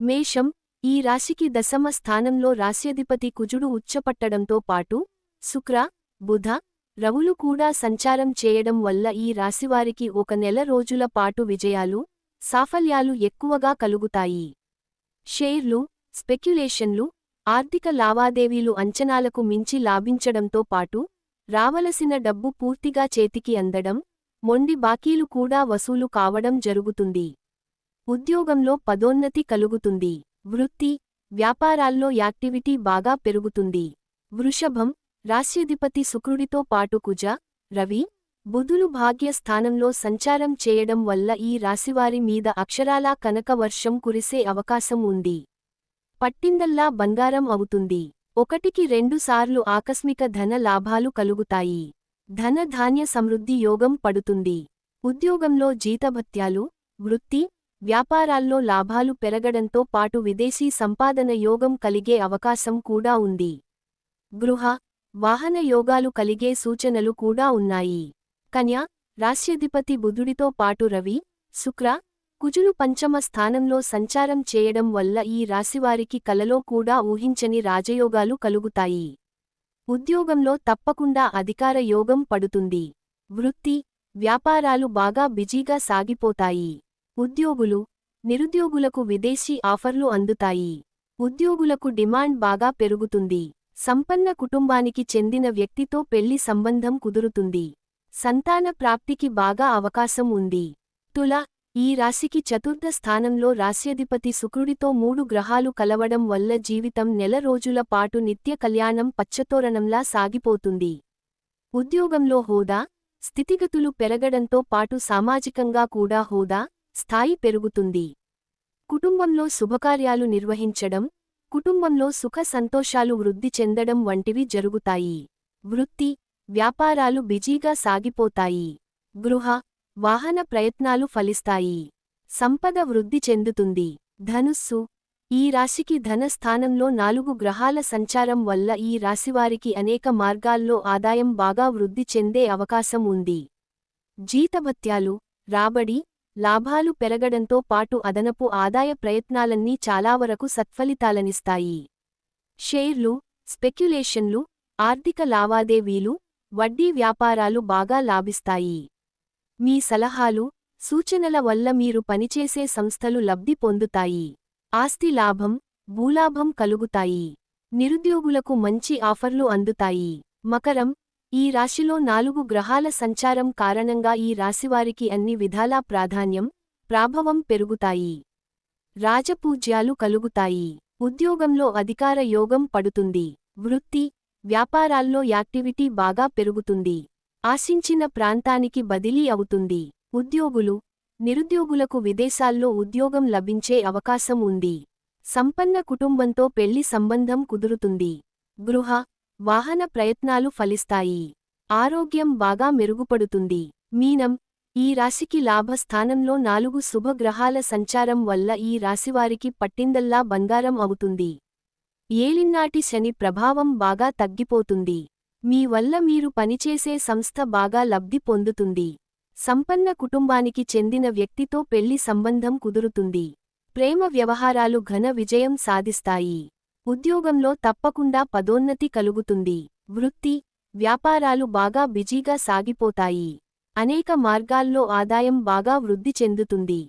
మేషం ఈ రాశికి దశమ స్థానంలో రాశ్యధిపతి కుజుడు ఉచ్చపట్టడంతో పాటు శుక్ర బుధ రవులు కూడా సంచారం చేయడం వల్ల ఈ రాశివారికి ఒక నెల రోజుల పాటు విజయాలు సాఫల్యాలు ఎక్కువగా కలుగుతాయి. షేర్లు స్పెక్యులేషన్లు ఆర్థిక లావాదేవీలు అంచనాలకు మించి లాభించడంతో పాటు రావలసిన డబ్బు పూర్తిగా చేతికి అందడం మొండి బాకీలు కూడా వసూలు కావడం జరుగుతుంది. ఉద్యోగంలో పదోన్నతి కలుగుతుంది. వృత్తి వ్యాపారాల్లో యాక్టివిటీ బాగా పెరుగుతుంది. వృషభం రాశ్యధిపతి శుక్రుడితో పాటు కుజ రవి బుధులు భాగ్య స్థానంలో సంచారం చేయడం వల్ల ఈ రాశివారి మీద అక్షరాలా కనక వర్షం కురిసే అవకాశం ఉంది. పట్టిందల్లా బంగారం అవుతుంది. ఒకటికి రెండుసార్లు ఆకస్మిక ధన లాభాలు కలుగుతాయి. ధన ధాన్య సమృద్ధి యోగం పడుతుంది. ఉద్యోగంలో జీతభత్యాలు వృత్తి వ్యాపారాల్లో లాభాలు పెరగడంతో పాటు విదేశీ సంపాదన యోగం కలిగే అవకాశం కూడా ఉంది. గృహ వాహన యోగాలు కలిగే సూచనలు కూడా ఉన్నాయి. కన్యా రాశ్యధిపతి బుధుడితో పాటు రవి శుక్ర కుజులు పంచమ స్థానంలో సంచారం చేయడం వల్ల ఈ రాశివారికి కలలో కూడా ఊహించని రాజయోగాలు కలుగుతాయి. ఉద్యోగంలో తప్పకుండా అధికార యోగం పడుతుంది. వృత్తి వ్యాపారాలు బాగా బిజీగా సాగిపోతాయి. ఉద్యోగులు నిరుద్యోగులకు విదేశీ ఆఫర్లు అందుతాయి. ఉద్యోగులకు డిమాండ్ బాగా పెరుగుతుంది. సంపన్న కుటుంబానికి చెందిన వ్యక్తితో పెళ్ళి సంబంధం కుదురుతుంది. సంతాన ప్రాప్తికి బాగా అవకాశం ఉంది. తుల ఈ రాశికి చతుర్థ స్థానంలో రాశ్యధిపతి శుక్రుడితో మూడు గ్రహాలు కలవడం వల్ల జీవితం నెల రోజుల పాటు నిత్య కళ్యాణం పచ్చతోరణంలా సాగిపోతుంది. ఉద్యోగంలో హోదా స్థితిగతులు పెరగడంతో పాటు సామాజికంగా కూడా హోదా స్థాయి పెరుగుతుంది. కుటుంబంలో శుభకార్యాలు నిర్వహించడం కుటుంబంలో సుఖ సంతోషాలు వృద్ధి చెందడం వంటివి జరుగుతాయి. వృత్తి వ్యాపారాలు బిజీగా సాగిపోతాయి. గృహ వాహన ప్రయత్నాలు ఫలిస్తాయి. సంపద వృద్ధి చెందుతుంది. ధనుస్సు ఈ రాశికి ధన స్థానంలో నాలుగు గ్రహాల సంచారం వల్ల ఈ రాశివారికి అనేక మార్గాల్లో ఆదాయం బాగా వృద్ధి చెందే అవకాశం ఉంది. జీతభత్యాలు రాబడి లాభాలు పెరగడంతో పాటు అదనపు ఆదాయ ప్రయత్నాలన్నీ చాలావరకు సత్ఫలితాలనిస్తాయి. షేర్లు స్పెక్యులేషన్లు ఆర్థిక లావాదేవీలు వడ్డీ వ్యాపారాలు బాగా లాభిస్తాయి. మీ సలహాలు సూచనల వల్ల మీరు పనిచేసే సంస్థలు లబ్ధి పొందుతాయి. ఆస్తి లాభం భూలాభం కలుగుతాయి. నిరుద్యోగులకు మంచి ఆఫర్లు అందుతాయి. మకరం ఈ రాశిలో నాలుగు గ్రహాల సంచారం కారణంగా ఈ రాశివారికి అన్ని విధాలా ప్రాధాన్యం ప్రాభవం పెరుగుతాయి. రాజపూజ్యాలు కలుగుతాయి. ఉద్యోగంలో అధికార యోగం పడుతుంది. వృత్తి వ్యాపారాల్లో యాక్టివిటీ బాగా పెరుగుతుంది. ఆశించిన ప్రాంతానికి బదిలీ అవుతుంది. ఉద్యోగులు నిరుద్యోగులకు విదేశాల్లో ఉద్యోగం లభించే అవకాశం ఉంది. సంపన్న కుటుంబంతో పెళ్ళి సంబంధం కుదురుతుంది. గృహ వాహన ప్రయత్నాలు ఫలిస్తాయి. ఆరోగ్యం బాగా మెరుగుపడుతుంది. మీనం ఈ రాశికి లాభస్థానంలో నాలుగు శుభగ్రహాల సంచారం వల్ల ఈ రాశివారికి పట్టిందల్లా బంగారం అవుతుంది. ఏలినాటి శని ప్రభావం బాగా తగ్గిపోతుంది. మీ వల్ల మీరు పనిచేసే సంస్థ బాగా లబ్ధి పొందుతుంది. సంపన్న కుటుంబానికి చెందిన వ్యక్తితో పెళ్ళి సంబంధం కుదురుతుంది. ప్రేమ వ్యవహారాలు ఘన విజయం సాధిస్తాయి. ఉద్యోగంలో తప్పకుండా పదోన్నతి కలుగుతుంది. వృత్తి వ్యాపారాలు బాగా బిజీగా సాగిపోతాయి. అనేక మార్గాల్లో ఆదాయం బాగా వృద్ధి చెందుతుంది.